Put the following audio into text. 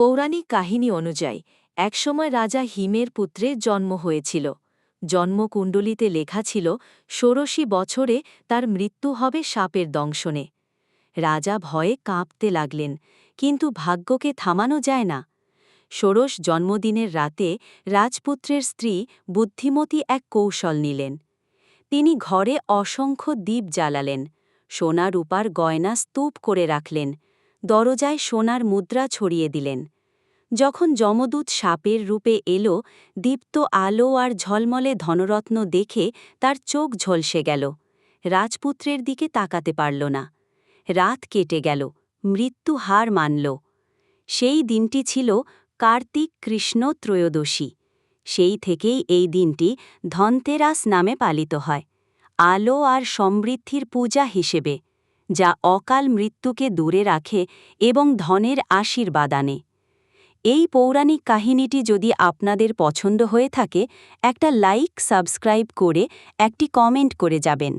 পৌরাণিক কাহিনী অনুযায়ী, একসময় রাজা হিমের পুত্রের জন্ম হয়েছিল। জন্মকুণ্ডলিতে লেখা ছিল, ষোড়শী বছরে তার মৃত্যু হবে সাপের দংশনে। রাজা ভয়ে কাঁপতে লাগলেন, কিন্তু ভাগ্যকে থামানো যায় না। ষোড়শ জন্মদিনের রাতে রাজপুত্রের স্ত্রী বুদ্ধিমতী এক কৌশল নিলেন। তিনি ঘরে অসংখ্য দ্বীপ জ্বালালেন সোনা রূপার গয়না স্তূপ করে রাখলেন দরজায় সোনার মুদ্রা ছড়িয়ে দিলেন। যখন যমদূত সাপের রূপে এলো, দীপ্ত আলো আর ঝলমলে ধনরত্ন দেখে তার চোখ ঝলসে গেল। রাজপুত্রের দিকে তাকাতে পারল না। রাত কেটে গেল, মৃত্যু হার মানল। সেই দিনটি ছিল কার্তিক কৃষ্ণ ত্রয়োদশী। সেই থেকেই এই দিনটি ধনতেরাস নামে পালিত হয়। আলো আর সমৃদ্ধির পূজা হিসেবে। যা অকাল মৃত্যুকে দূরে রাখে এবং ধনের আশীর্বাদ আনে। এই পৌরাণিক কাহিনীটি যদি আপনাদের পছন্দ হয়ে থাকে, একটা লাইক, সাবস্ক্রাইব করে একটি কমেন্ট করে যাবেন।